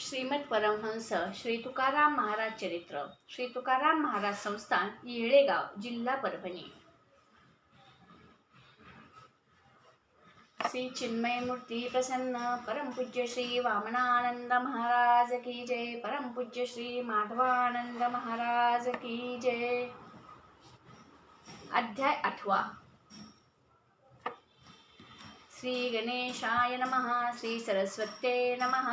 श्रीमद परमहंस श्री तुकाराम महाराज चरित्र. श्री तुकाराम महाराज संस्थान येळेगाव जिल्हा परभणी. श्री चिन्मय मूर्ती प्रसन्न परमपूज्य श्री वामनानंद महाराज की जय. परमपूज्य श्री माधवानंद महाराज की जय. अध्याय आठवा. श्री गणेशाय नमः श्री सरस्वते नमः।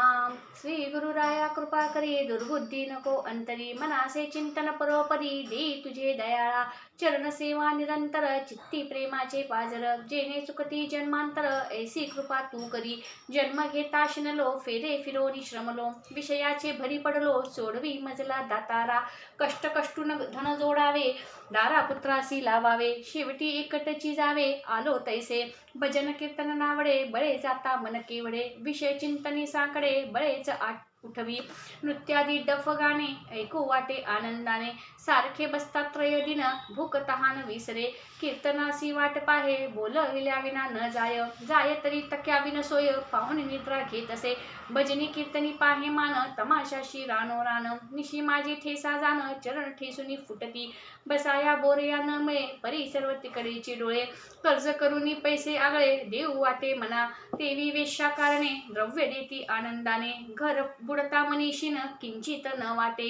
श्री गुरुराया कृपा करी दुर्बुद्धी नको अंतरी मनासे चिंतन परोपरी दे तुझे दयाळा चरण सेवा निरंतर चित्ती प्रेमाचे पाजर जेणे चुकती जन्मांतर ऐसी कृपा तू करी। जन्म घेता शिनलो फेरे फिरोनी श्रमलो विषयाचे भरी पडलो सोडवी मजला दातारा। कष्ट कष्टून धन जोडावे दारा पुत्रासी लावावे शेवटी एकटची जावे. आलो तैसे. भजन कीर्तन नावडे. बळे जाता मन केवडे. विषय चिंतनी साकडे. बळेच आठ उठवी नृत्यादी डफ गाणे ऐकू वाटे आनंदाने सारखे बसतात त्रय दिन भूक तहान विसरे. कीर्तनासी वाट पाहे बोलविल्या विना न जाय. जाय तरी तक्या विन सोय पाहुणे निद्रा घेत असे. भजनी कीर्तनी पाहे मान तमाशाशी रानो रान. निशी माझी ठेसा जाण चरण ठेसुनी फुटती. बसाया बोरया न मिळे परी सर्व तिकडेचे डोळे. कर्ज करुनी पैसे आगळे देऊ वाटे मना. देवी वेश्या कारणे द्रव्य देती आनंदाने. घर बुडता मनीषीन किंचित न वाटे.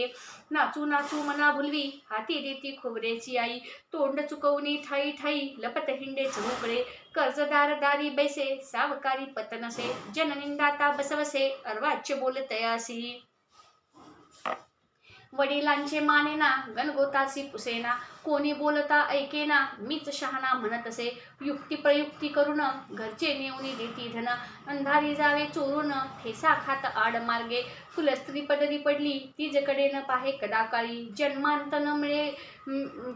नाचू नाचू मना भुलवी हाती देती खोबऱ्याची आई. तोंड चुकवणी ठाई ठाई लपत हिंडे चहूकडे कर्जदार दारी बैसे सावकारी पतनसे. जननिंदाता बसवसे अर्वाच्य बोलतयासी वडिलांचे मानेना गणगोतासी पुसेना कोणी बोलता ऐकेना मीच शहाणा म्हणत असे. युक्ती प्रयुक्ती करून घरचे नेऊनी देती धन. अंधारी जावे चोरून ठेसा खात आड मार्गे. तुला स्त्री पदरी पडली तिजकडे न पाहे कदाकाळी जन्मांत न मिळे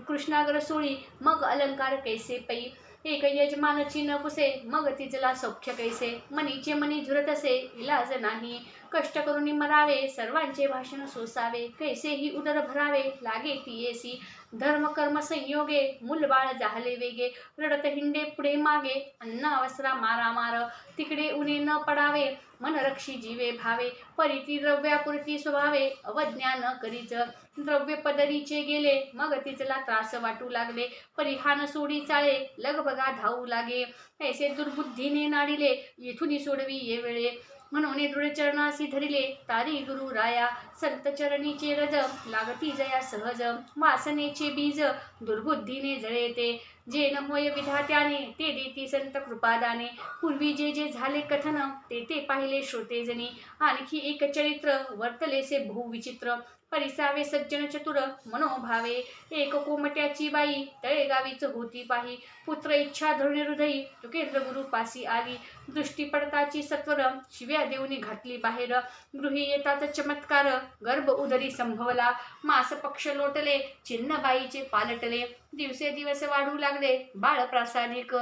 कृष्णागर सोळी मग अलंकार कैसे पै? एक यजमानची न पुसे मग तिजला सौख्य कैसे? मनीचे मनी झुरत असे इलाज नाही. कष्ट करून मरावे सर्वांचे भाषण सोसावे. कैसेही उदर भरावे लागे ती येसी धर्म कर्म संयोगे मूलबाळ झाले वेगे रडत हिंडे पुढे मागे अन्न अवसरा मारा मार तिकडे उणे न पडावे मन रक्षी जीवे भावे परिती द्रव्यापुरती स्वभावे अवज्ञान करीच द्रव्य पदरीचे गेले मग तिचला त्रास वाटू लागले परिहान सोडी चाळे लगबगा धावू लागे ऐसे दुर्बुद्धीने नाडिले येथून सोडवी ये वेळे म्हणून चरणासी धरिले तारी गुरु राया संत चरणीचे रज लागती जया सहज वासनेचे बीज दुर्बुद्धीने जळेते. जे न विधात्याने ते देती संत कृपादाने. पूर्वी जे जे झाले कथन ते ते पाहिले श्रोतेजनी आणखी एक चरित्र वर्तलेसे बहुविचित्र परिसावे सज्जन चतुर मनोभावे. एक कोमट्याची बाई तळेगावीच होती पाही. पुत्र इच्छा धरुणी हृदयी तुकेंद्र गुरु पासी आली. दृष्टी पडताची सत्वर शिव्या देऊनी घातली बाहेर. गृही येतात चमत्कार गर्भ उदरी संभवला. मास पक्ष लोटले चिन्ह बाईचे पालटले. दिवसेदिवस वाढू लागले. बाळ प्रासादिक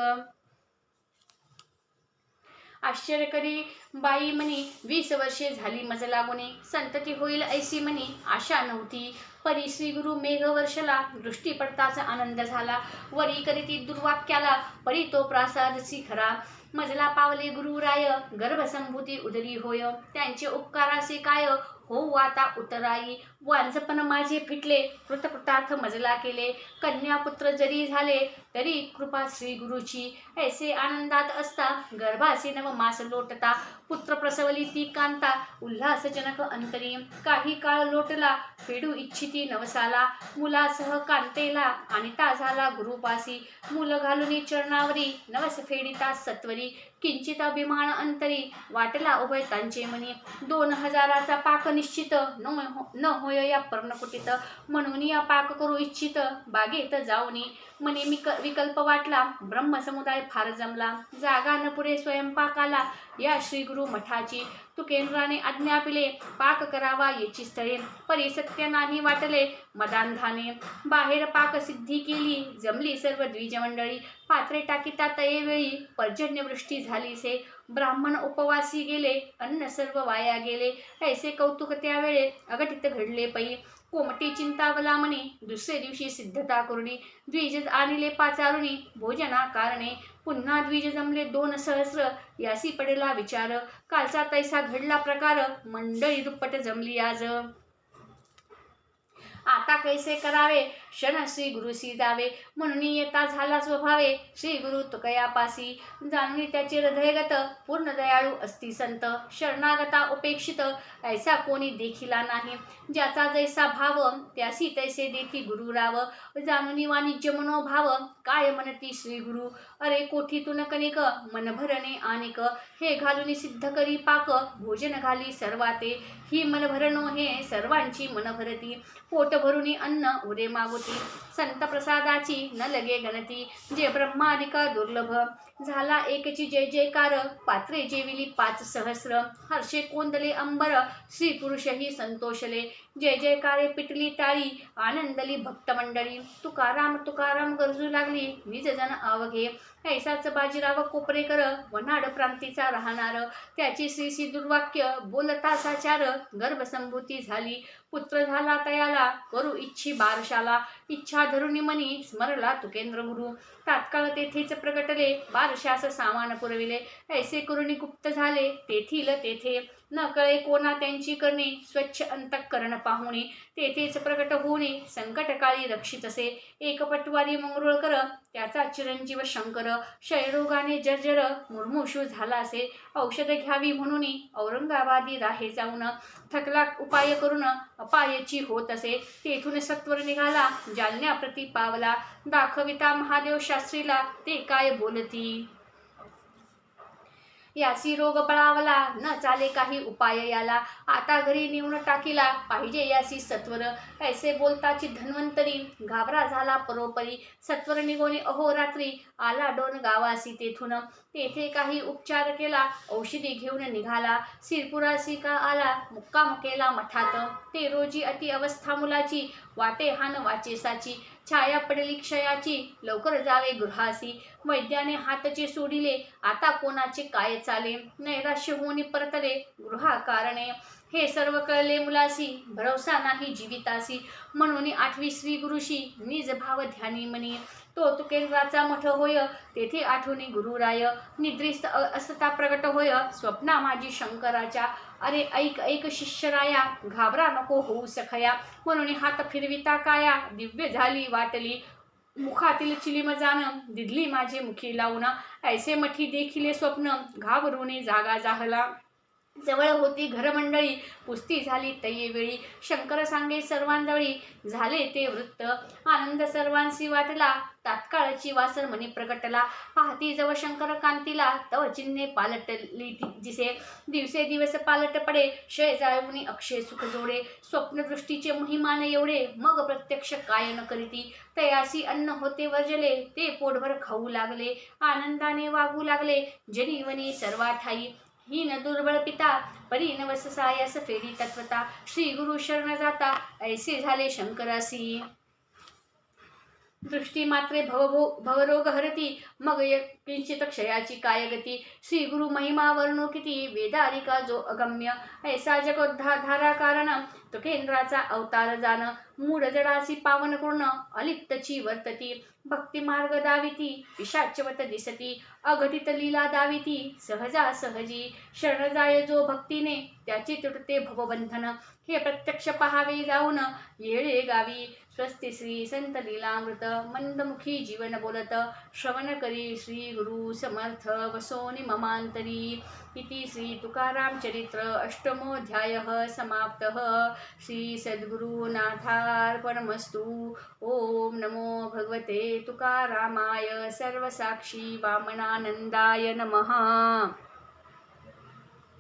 आश्चर्यकरी बाई म्हणी वीस वर्षे झाली मज लागुनी. संतती होईल ऐसी म्हणी. आशा नव्हती. परी श्री गुरु मेघ वर्षला दृष्टी पडताच आनंद झाला. वरी करीती दुर्वाक्याला परी तो प्रासाद खरा मजला पावले गुरुराय गर्भसंभूती उदरी होय. त्यांचे उपकारासे काय? हो आता उतराई. वांझपण माझे फिटले. कृतकृतार्थ मजला केले. कन्यापुत्र जरी झाले तरी कृपा श्री गुरुची. ऐसे आनंदात असता गर्भासी नव मास लोटता. पुत्र प्रसवली ती कांता उल्हासजनक अंतरी. काही काळ लोटला फेडू इच्छिती नवसाला. मुलासह कांतेला आणि ता झाला गुरुपासी. मुलं घालुनी चरणावरी नवस फेडिता सत्वरी. किंचित अभिमान अंतरी वाटला उभय त्यांचे म्हणे दोन हजाराचा पाक निश्चित न हो- न होय या पर्णकुटीत. म्हणून या पाक करू इच्छित बागेत जाऊनी. म्हणे मिक विकल्प वाटला ब्रह्मसमुदाय फार जमला. जागा न पुढे स्वयंपाकाला या श्रीगुरु मठाची तू केंद्राने आज्ञा पिले पाक करावा याची स्थळे. परी सत्य नाही वाटले मदांधाने बाहेर पाक सिद्धी केली जमली सर्व द्विजमंडळी. पात्रे टाकीता तयेवेळी पर्जन्यवृष्टी पर्जन्यवृष्टी झालीसे ब्राह्मण उपवासी गेले अन्न सर्व वाया गेले. ऐसे कौतुक त्यावेळे अघटित घडले पै. कोमटी चिंतावला म्हणे. दुसरे दिवशी सिद्धता करुणी द्विज आणले पाचारुणी भोजना कारणे. पुन्हा द्विज जमले दोन सहस्र. यासी पडेला विचार. कालचा तैसा घडला प्रकार. मंडळी दुप्पट जमली आज. आता कैसे करावे? क्षण श्री गुरुशी जावे म्हणून येता झाला स्वभावे. श्री गुरु तुकयापासी जाणवी त्याचे हृदयगत पूर्ण दयाळू असती संत. शरणागता उपेक्षित ऐसा कोणी देखिला नाही. ज्याचा जैसा भाव त्यासी तैसे देती गुरुराव जाणून वाणिज्य मनोभाव काय म्हणती श्री गुरु? अरे कोठीतून कणिक मन भरणे आनिक हे घालून सिद्ध करी पाक भोजन घाली सर्वाते. ही मन भरणो हे सर्वांची मन भरती पोट भरुनी अन्न उरे मागोती. संत प्रसादाची न लगे गणती. जे ब्रह्मादिका दुर्लभ. झाला एकची जय जयकार पात्रे जेविली पाच सहस्र. हर्षे कोंदले अंबर श्री पुरुषही संतोषले. जय जयकारे पिटली टाळी आनंदली भक्तमंडळी. तुकाराम तुकाराम गरजू लागली वीज जण अवघे. ऐसाच बाजीराव कोपरेकर वनाड प्रांतीचा राहणार. त्याची श्री श्री दुर्वाक्य बोलता साचार. गर्भसंभूती झाली पुत्र झाला तयाला करू इच्छी बारशाला. इच्छा धरुणी मनी स्मरला तुकेंद्र गुरु तात्काळ तेथेच प्रगटले बारशास सामान पुरविले. ऐसे करुणी गुप्त झाले तेथील तेथे. न कळे कोणा त्यांची करणे स्वच्छ अंतःकरण पाहुणे तेथेच प्रकट होणे संकटकाळी रक्षित असे. एकपटवारी मंगरुळकर त्याचा चिरंजीव शंकर. क्षयरोगाने जर्जर मुर्मुषू झाला असे. औषध घ्यावी म्हणून औरंगाबादी राहे जाऊन. थकला उपाय करून अपायची होत असे. तेथून सत्वर निघाला जालन्याप्रती पावला. दाखविता महादेव शास्त्रीला ते काय बोलती? यासी रोग पळावला न चाले काही उपाय याला. आता घरी नेऊन टाकीला पाहिजे यासी सत्वर. ऐसे बोलताची धन्वंतरी घाबरा झाला परोपरी. सत्वर निघोनी अहोरात्री आला डोन गावासी तेथून. तेथे काही उपचार केला औषधी घेऊन निघाला. सिरपुरासी का आला मुक्काम केला मठात. ते रोजी अति अवस्था मुलाची वाटे हान वाचेसाची. छाया पडली क्षयाची. लवकर जावे गृहासी. वैद्याने हातचे सोडिले. आता कोणाचे काय चाले? नैराश्य होऊन परतले गृहा कारणे हे सर्व कळले मुलासी भरवसा नाही जीवितासी म्हणून आठवी श्री गुरुशी निज भाव ध्यानी मनी तो तुकेंद्राचा मठ होय तेथे आठवणी गुरुराय निद्रिस्त असता प्रगट होय स्वप्ना माझी शंकराच्या. अरे ऐक ऐक शिष्यराया घाबरा नको होऊ सखया. म्हणून हात फिरविता काया दिव्य झाली वाटली. मुखातील चिलिम जाण दिदली माझे मुखी लावून. ऐसे मठी देखिले स्वप्न घाबरूने जागा जाहला. जवळ होती घरमंडळी. पुस्ती झाली तये वेळी. शंकर सांगे सर्वांजवळी झाले ते वृत्त. आनंद सर्वांशी वाटला. तात्काळची वासर मनी प्रकटला पाहती जव शंकर कांतीला. तव चिन्हे पालटली ती जिसे. दिवसे दिवस पालट पडे. क्षय जाळवणी अक्षय सुख जोडे. स्वप्नदृष्टीचे महिमान एवढे. मग प्रत्यक्ष काय न करीती. तयासी अन्न होते वर्जले. ते पोटभर खाऊ लागले. आनंदाने वागू लागले. जनीवनी सर्वा ठाई हीन दुर्बळ पिता परीन नवस फेरी तत्वता श्री गुरु शरण जाता ऐसे झाले शंकरासी. दृष्टी मात्रे भवभो भवरोग हरती मग किंचित क्षयाची काय गती श्री गुरु महिमा वर्णो किती वेदारिका जो अगम्य. ऐसा जगोद्धा धारा तो केंद्राचा अवतार जाण मूळ जडासी पावन करून अलिप्तची वर्तती भक्ती मार्ग दाविती पिशाचवत दिसती. अघटित लीला दाविती सहजा सहजी. शरण जाय जो भक्तीने त्याची तुटते भवबंधन. हे प्रत्यक्ष पहावे जाऊन येळे गावी. स्वस्ती श्री संत लीलामृत मंदमुखी जीवन बोलत. श्रवण करी श्री गुरु समर्थ वसोनी ममांतरी. इति श्री तुकाराम चरित्र अष्टमोध्याय समाप्तः. श्री सद्गुरुनाथार्पणमस्तु ॐ नमो भगवते तुकारामाय सर्वसाक्षी वामनानन्दाय नमः।